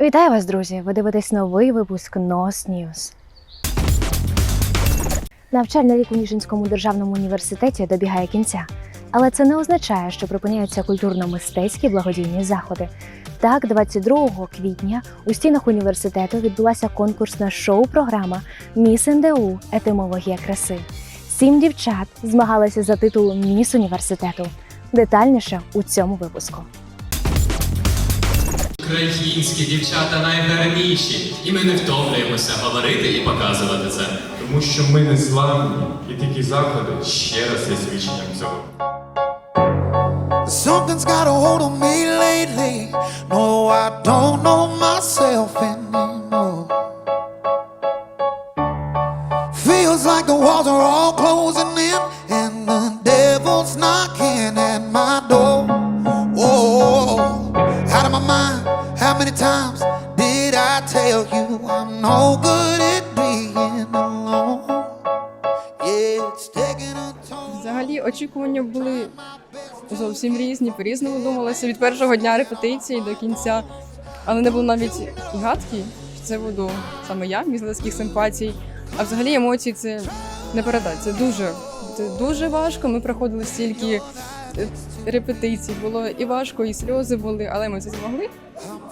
Вітаю вас, друзі! Ви дивитесь новий випуск NOS News. Навчальний рік у Ніжинському державному університеті добігає кінця, але це не означає, що припиняються культурно-мистецькі благодійні заходи. Так, 22 квітня у стінах університету відбулася конкурсна шоу-програма Міс НДУ Етимологія краси. Сім дівчат змагалися за титул Міс університету. Детальніше у цьому випуску. Українські дівчата найгарніші, і ми не втомлюємося говорити і показувати це. Тому що ми не зламні, і такі заходи ще раз є свідченням цього. Something's got a hold on me lately. No, I don't know myself anymore. Feels like the walls are all closing in, times did I tell you I'm no good at being alone? Yeah, it's taking a toll. Взагалі очікування були зовсім різні, по-різному думалося від першого дня репетиції до кінця. Але не було навіть і гадки, що це буду саме я, між людських симпатій. А взагалі емоції це не передати. Це дуже, це дуже важко. Ми проходили стільки е, репетицій. Було і важко, і сльози були, але ми це змогли.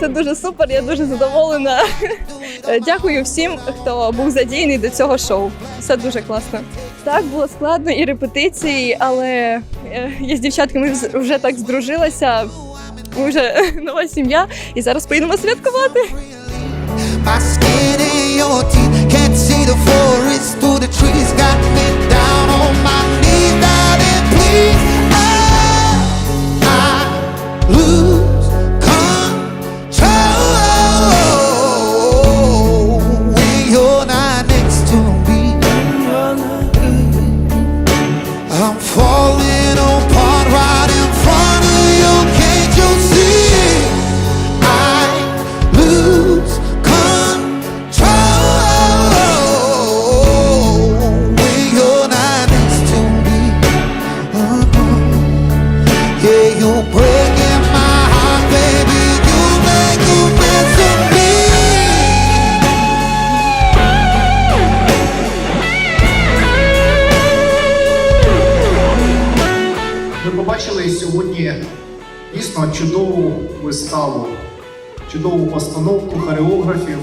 Це дуже супер, я дуже задоволена. Е, Дякую всім, хто був задіяний до цього шоу. Все дуже класно. Так, було складно і репетиції, але е, я з дівчатками вже так здружилася. Ми вже нова сім'я, і зараз поїдемо святкувати. Can't see the forest through the trees. Got me down on my knees, виставу, чудову постановку хореографів,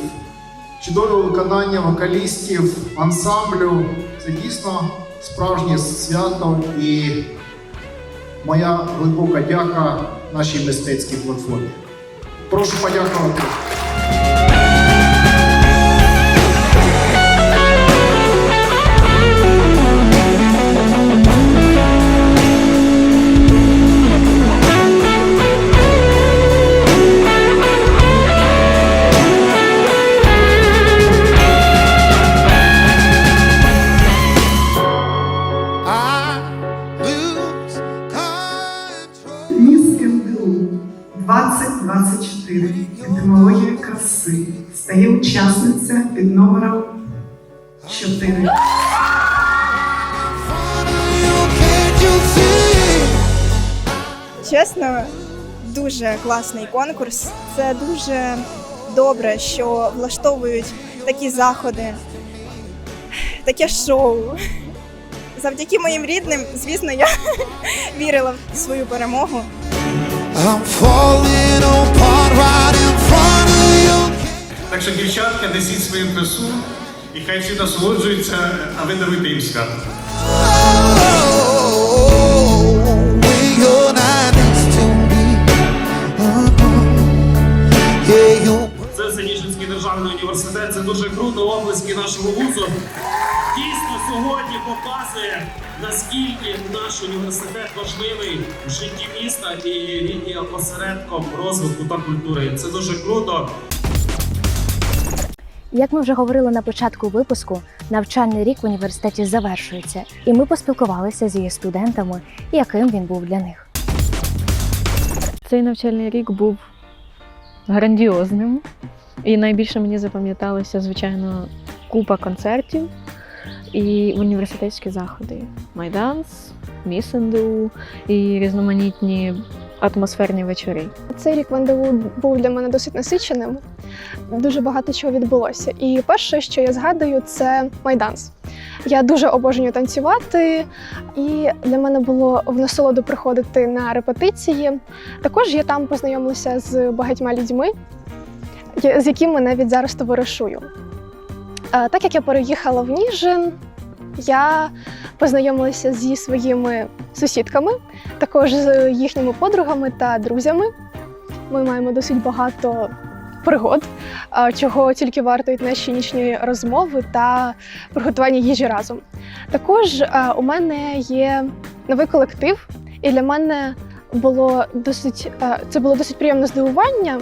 чудове виконання вокалістів, ансамблю. Це дійсно справжнє свято і моя глибока дяка нашій мистецькій платформі. Прошу подякувати. Учасниця під номером 4. You can't you see? Чесно, дуже класний конкурс. Це дуже добре, що влаштовують такі заходи, таке шоу. Завдяки моїм рідним, звісно, я вірила в свою перемогу. I'm falling apart right Так що, дівчатка, несіть свою красу, і хай всі насолоджуються, а ви даруйте їм Це Синіжинський державний університет. Це дуже круто, облески нашого вузу. дійсно сьогодні показує, наскільки наш університет важливий в житті міста і він є осередком розвитку та культури. Це дуже круто. Як ми вже говорили на початку випуску, навчальний рік в університеті завершується, і ми поспілкувалися з її студентами, яким він був для них. Цей навчальний рік був грандіозним. І найбільше мені запам'яталося, звичайно, купа концертів і університетські заходи. Майданс, Місенду і різноманітні атмосферні вечори. Цей рік в НДУ був для мене досить насиченим. Дуже багато чого відбулося. І перше, що я згадую, це майданс. Я дуже обожнюю танцювати, і для мене було в насолоду приходити на репетиції. Також я там познайомилася з багатьма людьми, з якими навіть зараз товаришую. Е, Так як я переїхала в Ніжин, я познайомилася зі своїми сусідками, також з їхніми подругами та друзями. Ми маємо досить багато пригод, чого тільки вартують наші нічні розмови та приготування їжі разом. Також у мене є новий колектив, і для мене було досить це було досить приємне здивування.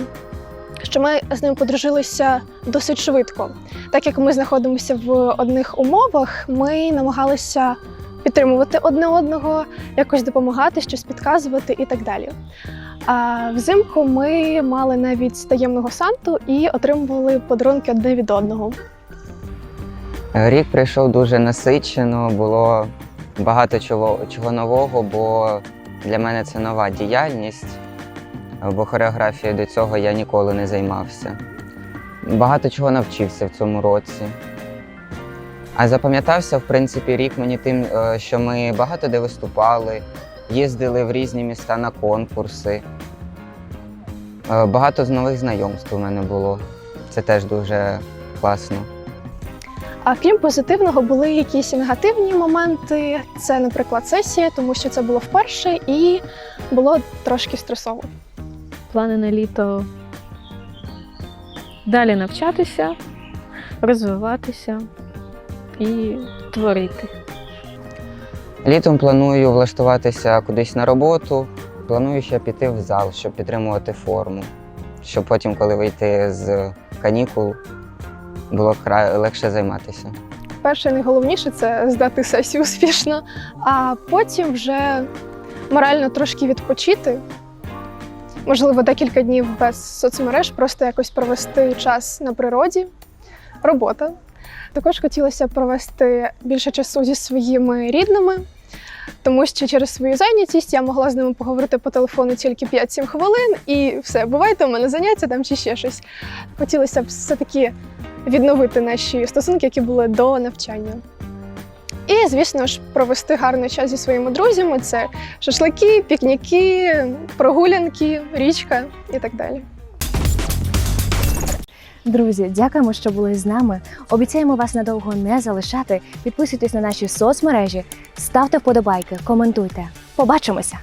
Що ми з ним подружилися досить швидко. Так як ми знаходимося в одних умовах, ми намагалися підтримувати одне одного, якось допомагати, щось підказувати і так далі. А взимку ми мали навіть таємного санту і отримували подарунки одне від одного. Рік прийшов дуже насичено, було багато чого, чого нового, бо для мене це нова діяльність, бо хореографією до цього я ніколи не займався. Багато чого навчився в цьому році. А запам'ятався, в принципі, рік мені тим, е, що ми багато де виступали, їздили в різні міста на конкурси. Е, Багато з нових знайомств у мене було. Це теж дуже класно. А крім позитивного, були якісь негативні моменти. Це, наприклад, сесія, тому що це було вперше і було трошки стресово. Плани на літо далі навчатися, розвиватися і творити. Літом планую влаштуватися кудись на роботу. Планую ще піти в зал, щоб підтримувати форму. Щоб потім, коли вийти з канікул, було кра- легше займатися. Перше, найголовніше це здати сесію успішно, а потім вже морально трошки відпочити. Можливо, декілька днів без соцмереж, просто якось провести час на природі, робота. Також хотілося провести більше часу зі своїми рідними, тому що через свою зайнятість я могла з ними поговорити по телефону тільки 5-7 хвилин, і все, бувайте, у мене заняття там чи ще щось. Хотілося б все-таки відновити наші стосунки, які були до навчання. І, звісно ж, провести гарний час зі своїми друзями це шашлики, пікніки, прогулянки, річка і так далі. Друзі, дякуємо, що були з нами. Обіцяємо вас надовго не залишати. Підписуйтесь на наші соцмережі, ставте вподобайки, коментуйте. Побачимося!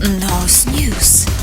Nos News.